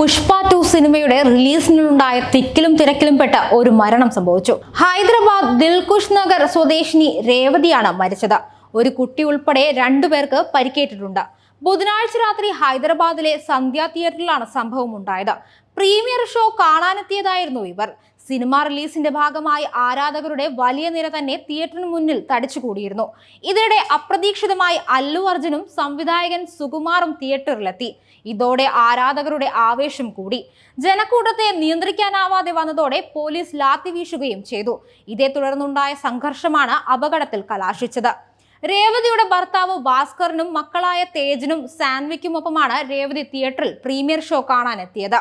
Pushpa to സിനിമയുടെ റിലീസിനുണ്ടായ തിക്കിലും തിരക്കിലും പെട്ട ഒരു മരണം സംഭവിച്ചു. ഹൈദരാബാദ് ദിൽകുഷ് നഗർ സ്വദേശിനി രേവതിയാണ് മരിച്ചത്. ഒരു കുട്ടി ഉൾപ്പെടെ രണ്ടുപേർക്ക് പരിക്കേറ്റിട്ടുണ്ട്. ബുധനാഴ്ച രാത്രി ഹൈദരാബാദിലെ സന്ധ്യ തിയേറ്ററിലാണ് സംഭവം ഉണ്ടായത് പ്രീമിയർ ഷോ കാണാനെത്തിയതായിരുന്നു ഇവർ. സിനിമ റിലീസിന്റെ ഭാഗമായി ആരാധകരുടെ വലിയ നിര തന്നെ തിയേറ്ററിന് മുന്നിൽ തടിച്ചുകൂടിയിരുന്നു. ഇതിനിടെ അപ്രതീക്ഷിതമായി അല്ലു അർജുനും സംവിധായകൻ സുകുമാറും തിയേറ്ററിലെത്തി. ഇതോടെ ആരാധകരുടെ ആവേശം കൂടി. ജനക്കൂട്ടത്തെ നിയന്ത്രിക്കാനാവാതെ വന്നതോടെ പോലീസ് ലാത്തി വീശുകയും ചെയ്തു. ഇതേ തുടർന്നുണ്ടായ സംഘർഷമാണ് അപകടത്തിൽ കലാശിച്ചത്. രേവതിയുടെ ഭർത്താവ് ഭാസ്കറിനും മക്കളായ തേജിനും സാൻവിക്കുമൊപ്പമാണ് രേവതി തിയേറ്ററിൽ പ്രീമിയർ ഷോ കാണാനെത്തിയത്.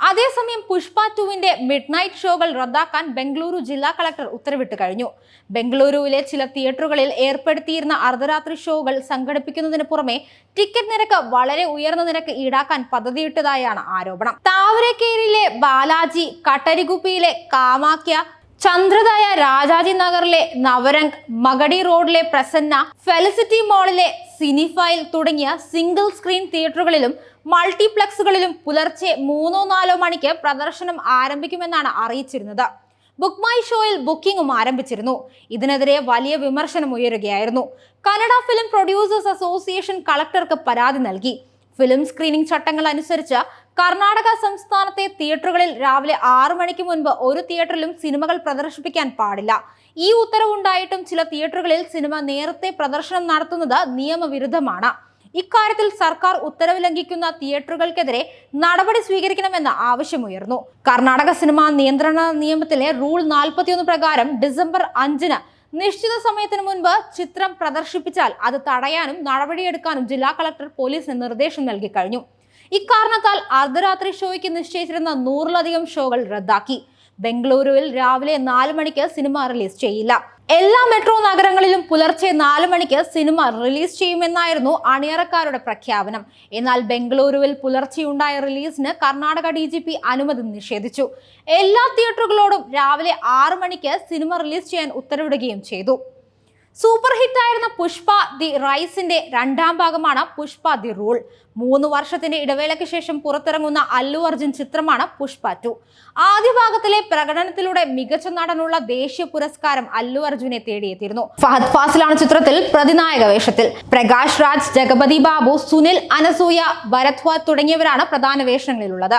അതേസമയം പുഷ്പ ടുവിന്റെ മിഡ് നൈറ്റ് ഷോകൾ റദ്ദാക്കാൻ ബംഗളൂരു ജില്ലാ കളക്ടർ ഉത്തരവിട്ട് കഴിഞ്ഞു. ബംഗളൂരുവിലെ ചില തിയേറ്ററുകളിൽ ഏർപ്പെടുത്തിയിരുന്ന അർദ്ധരാത്രി ഷോകൾ സംഘടിപ്പിക്കുന്നതിന് പുറമെ ടിക്കറ്റ് നിരക്ക് വളരെ ഉയർന്ന നിരക്ക് ഈടാക്കാൻ പദ്ധതിയിട്ടതായാണ് ആരോപണം. താവരക്കേരിയിലെ ബാലാജി കട്ടരികുപ്പിയിലെ കാമാക്യ ചന്ദ്രദയ രാജാജി നഗറിലെ നവരംഗ് മഗടി റോഡിലെ പ്രസന്ന ഫെലിസിറ്റി മോളിലെ സിനിഫൈൽ തുടങ്ങിയ സിംഗിൾ സ്ക്രീൻ തിയേറ്ററുകളിലും മൾട്ടിപ്ലക്സുകളിലും പുലർച്ചെ മൂന്നോ നാലോ മണിക്ക് പ്രദർശനം ആരംഭിക്കുമെന്നാണ് അറിയിച്ചിരുന്നത്. ബുക്ക് മൈ ഷോയിൽ ബുക്കിംഗും ആരംഭിച്ചിരുന്നു. ഇതിനെതിരെ വലിയ വിമർശനം ഉയരുകയായിരുന്നു. കന്നഡ ഫിലിം പ്രൊഡ്യൂസേഴ്സ് അസോസിയേഷൻ കളക്ടർക്ക് പരാതി നൽകി. ഫിലിം സ്ക്രീനിംഗ് ചട്ടങ്ങൾ അനുസരിച്ച് കർണാടക സംസ്ഥാനത്തെ തിയേറ്ററുകളിൽ രാവിലെ ആറു മണിക്ക് മുൻപ് ഒരു തിയേറ്ററിലും സിനിമകൾ പ്രദർശിപ്പിക്കാൻ പാടില്ല. ഈ ഉത്തരവുണ്ടായിട്ടും ചില തിയേറ്ററുകളിൽ സിനിമ നേരത്തെ പ്രദർശനം നടത്തുന്നത് നിയമവിരുദ്ധമാണ്. ഇക്കാര്യത്തിൽ സർക്കാർ ഉത്തരവ് ലംഘിക്കുന്ന തിയേറ്ററുകൾക്കെതിരെ നടപടി സ്വീകരിക്കണമെന്ന ആവശ്യമുയർന്നു. കർണാടക സിനിമാ നിയന്ത്രണ നിയമത്തിലെ റൂൾ നാൽപ്പത്തിയൊന്ന് പ്രകാരം ഡിസംബർ അഞ്ചിന് നിശ്ചിത സമയത്തിന് മുൻപ് ചിത്രം പ്രദർശിപ്പിച്ചാൽ അത് തടയാനും നടപടിയെടുക്കാനും ജില്ലാ കളക്ടർ പോലീസിന് നിർദ്ദേശം നൽകി കഴിഞ്ഞു. ഇക്കാരണത്താൽ അർദ്ധരാത്രി ഷോയ്ക്ക് നിശ്ചയിച്ചിരുന്ന നൂറിലധികം ഷോകൾ റദ്ദാക്കി. ബംഗളൂരുവിൽ രാവിലെ നാല് മണിക്ക് സിനിമ റിലീസ് ചെയ്യില്ല. എല്ലാ മെട്രോ നഗരങ്ങളിലും പുലർച്ചെ നാല് മണിക്ക് സിനിമ റിലീസ് ചെയ്യുമെന്നായിരുന്നു അണിയറക്കാരുടെ പ്രഖ്യാപനം. എന്നാൽ ബംഗളൂരുവിൽ പുലർച്ചെയുണ്ടായ റിലീസിന് കർണാടക ഡി ജി പി അനുമതി നിഷേധിച്ചു. എല്ലാ തിയേറ്ററുകളോടും രാവിലെ ആറ് മണിക്ക് സിനിമ റിലീസ് ചെയ്യാൻ ഉത്തരവിടുകയും ചെയ്തു. സൂപ്പർ ഹിറ്റായിരുന്ന പുഷ്പ ദി റൈസിന്റെ രണ്ടാം ഭാഗമാണ് പുഷ്പ ദി റൂൾ. മൂന്ന് വർഷത്തിന്റെ ഇടവേളയ്ക്ക് ശേഷം പുറത്തിറങ്ങുന്ന അല്ലു അർജുൻ ചിത്രമാണ് പുഷ്പ ടു. ആദ്യ ഭാഗത്തിലെ പ്രകടനത്തിലൂടെ മികച്ച നടനുള്ള ദേശീയ പുരസ്കാരം അല്ലു അർജുനെ തേടിയെത്തിയിരുന്നു. ഫഹദ് ഫാസിലാണ് ചിത്രത്തിൽ പ്രതിനായക വേഷത്തിൽ. പ്രകാശ് രാജ് ജഗപതി ബാബു സുനിൽ അനസൂയ ഭരദ്വാജ് തുടങ്ങിയവരാണ് പ്രധാന വേഷങ്ങളിലുള്ളത്.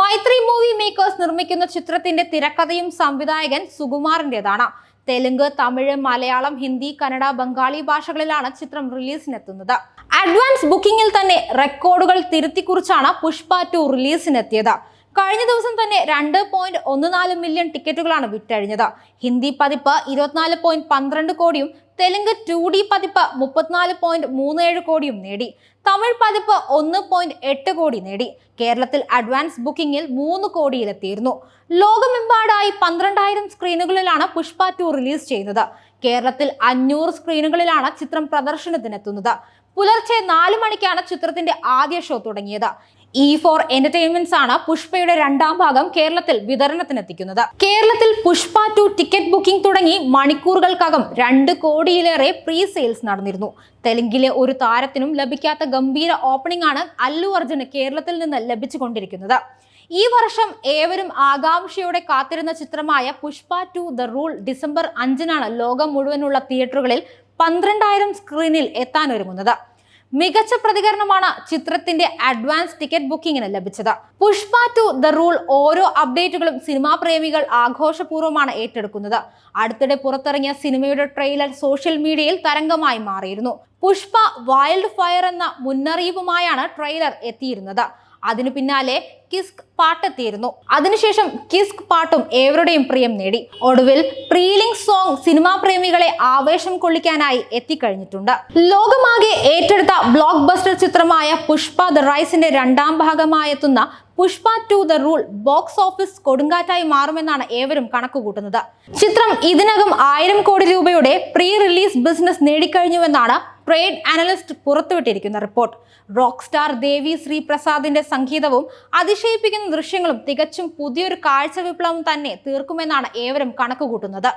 മൈത്രി മൂവി മേക്കേഴ്സ് നിർമ്മിക്കുന്ന ചിത്രത്തിന്റെ തിരക്കഥയും സംവിധായകൻ സുകുമാറിന്റേതാണ്. തെലുങ്ക് തമിഴ് മലയാളം ഹിന്ദി കന്നഡ ബംഗാളി ഭാഷകളിലാണ് ചിത്രം റിലീസിനെത്തുന്നത്. അഡ്വാൻസ് ബുക്കിംഗിൽ തന്നെ റെക്കോർഡുകൾ തിരുത്തിക്കുറിച്ചാണ് പുഷ്പ ടു റിലീസിനെത്തിയത്. കഴിഞ്ഞ ദിവസം തന്നെ രണ്ട് പോയിന്റ് ഒന്ന് നാല് മില്യൺ ടിക്കറ്റുകളാണ് വിറ്റഴിഞ്ഞത്. ഹിന്ദി പതിപ്പ് ഇരുപത്തിനാല് പോയിന്റ് പന്ത്രണ്ട് കോടിയും തെലുങ്ക് ടു ഡി പതിപ്പ് മുപ്പത്തിനാല് പോയിന്റ് മൂന്ന് ഏഴ് കോടിയും നേടി. തമിഴ് പതിപ്പ് ഒന്ന് പോയിന്റ് എട്ട് കോടി നേടി. കേരളത്തിൽ അഡ്വാൻസ് ബുക്കിംഗിൽ മൂന്ന് കോടിയിലെത്തിയിരുന്നു. ലോകമെമ്പാടായി പന്ത്രണ്ടായിരം സ്ക്രീനുകളിലാണ് പുഷ്പ ടു റിലീസ് ചെയ്യുന്നത്. കേരളത്തിൽ അഞ്ഞൂറ് സ്ക്രീനുകളിലാണ് ചിത്രം പ്രദർശനത്തിനെത്തുന്നത്. പുലർച്ചെ നാല് മണിക്കാണ് ചിത്രത്തിന്റെ ആദ്യ ഷോ തുടങ്ങിയത്. ഇ ഫോർ എന്റർടൈൻമെന്റ്സ് ആണ് പുഷ്പയുടെ രണ്ടാം ഭാഗം കേരളത്തിൽ വിതരണത്തിനെത്തിക്കുന്നത്. കേരളത്തിൽ പുഷ്പ ടു ടിക്കറ്റ് ബുക്കിംഗ് തുടങ്ങി മണിക്കൂറുകൾക്കകം രണ്ട് കോടിയിലേറെ പ്രീ സെയിൽസ് നടന്നിരുന്നു. തെലുങ്കിലെ ഒരു താരത്തിനും ലഭിക്കാത്ത ഗംഭീര ഓപ്പണിംഗ് ആണ് അല്ലു അർജുന് കേരളത്തിൽ നിന്ന് ലഭിച്ചുകൊണ്ടിരിക്കുന്നത്. ഈ വർഷം ഏവരും ആകാംക്ഷയോടെ കാത്തിരുന്ന ചിത്രമായ Pushpa two the rule December അഞ്ചിനാണ് ലോകം മുഴുവനുള്ള തിയേറ്ററുകളിൽ പന്ത്രണ്ടായിരം സ്ക്രീനിൽ എത്താനൊരുങ്ങുന്നത്. മികച്ച പ്രതികരണമാണ് ചിത്രത്തിന്റെ അഡ്വാൻസ് ടിക്കറ്റ് ബുക്കിംഗിന് ലഭിച്ചത്. പുഷ്പ ടു ദ റൂൾ ഓരോ അപ്ഡേറ്റുകളും സിനിമാ പ്രേമികൾ ആഘോഷപൂർവമാണ് ഏറ്റെടുക്കുന്നത്. അടുത്തിടെ പുറത്തിറങ്ങിയ സിനിമയുടെ ട്രെയിലർ സോഷ്യൽ മീഡിയയിൽ തരംഗമായി മാറിയിരുന്നു. പുഷ്പ വൈൽഡ് ഫയർ എന്ന മുന്നറിയിപ്പുമായാണ് ട്രെയിലർ എത്തിയിരുന്നത്. അതിനു പിന്നാലെ കിസ്ക് പാട്ടെത്തിയിരുന്നു. അതിനുശേഷം കിസ്ക് പാട്ടും ഏവരുടെയും പ്രിയം നേടി. ഒടുവിൽ പ്രീലിംഗ് സോങ് സിനിമാ പ്രേമികളെ ആവേശം കൊള്ളിക്കാനായി എത്തിക്കഴിഞ്ഞിട്ടുണ്ട്. ലോകമാകെ ഏറ്റെടുത്ത ബ്ലോക്ക് ബസ്റ്റർ ചിത്രമായ പുഷ്പ ദ റൈസിന്റെ രണ്ടാം ഭാഗമായെത്തുന്ന Pushpa two the rule box office കൊടുങ്കാറ്റായി മാറുമെന്നാണ് ഏവരും കണക്കുകൂട്ടുന്നത്. ചിത്രം ഇതിനകം ആയിരം കോടി രൂപയുടെ പ്രീ റിലീസ് ബിസിനസ് നേടിക്കഴിഞ്ഞുവെന്നാണ് ട്രേഡ് അനലിസ്റ്റ് പുറത്തുവിട്ടിരിക്കുന്ന റിപ്പോർട്ട്. റോക്ക് സ്റ്റാർ ദേവി ശ്രീപ്രസാദിന്റെ സംഗീതവും അതിശയിപ്പിക്കുന്ന ദൃശ്യങ്ങളും തികച്ചും പുതിയൊരു കാഴ്ച വിപ്ലവം തന്നെ തീർക്കുമെന്നാണ് ഏവരും കണക്കുകൂട്ടുന്നത്.